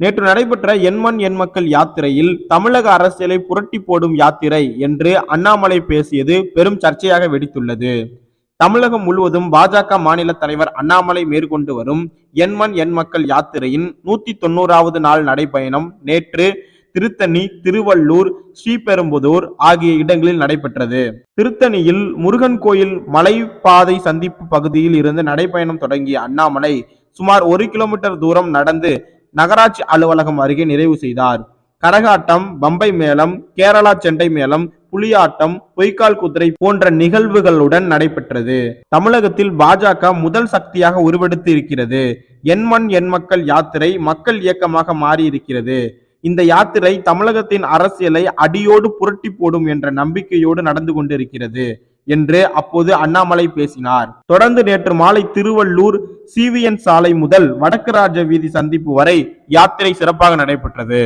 நேற்று நடைபெற்ற எண்மண் எண் மக்கள் யாத்திரையில் தமிழக அரசியலை புரட்டி போடும் யாத்திரை என்று அண்ணாமலை பேசியது பெரும் சர்ச்சையாக வெடித்துள்ளது. தமிழகம் முழுவதும் பாஜக மாநில தலைவர் அண்ணாமலை மேற்கொண்டு வரும் எண்மண் எண் மக்கள் யாத்திரையின் நூத்தி தொண்ணூறாவது நாள் நடைபயணம் நேற்று திருத்தணி திருவள்ளூர் ஸ்ரீபெரும்புதூர் ஆகிய இடங்களில் நடைபெற்றது. திருத்தணியில் முருகன் கோயில் மலைப்பாதை சந்திப்பு பகுதியில் இருந்து நடைபயணம் தொடங்கிய அண்ணாமலை சுமார் ஒரு கிலோமீட்டர் தூரம் நடந்து நகராட்சி அலுவலகம் அருகே நிறைவு செய்தார். கரகாட்டம் பம்பை மேளம் கேரளா செண்டை மேளம் புலியாட்டம் பொய்க்கால் குதிரை போன்ற நிகழ்வுகளுடன் நடைபெற்றது. தமிழகத்தில் பாஜக முதல் சக்தியாக உருவெடுத்து இருக்கிறது. எண்மண் எண் மக்கள் யாத்திரை மக்கள் இயக்கமாக மாறி இருக்கிறது இந்த யாத்திரை தமிழகத்தின் அரசியலை அடியோடு புரட்டி போடும் என்ற நம்பிக்கையோடு நடந்து கொண்டிருக்கிறது. என்று அப்போது அண்ணாமலை பேசினார். தொடர்ந்து நேற்று மாலை திருவள்ளூர் சிவிஎன் சாலை முதல் வடக்கு ராஜ வீதி சந்திப்பு வரை யாத்திரை சிறப்பாக நடைபெற்றது.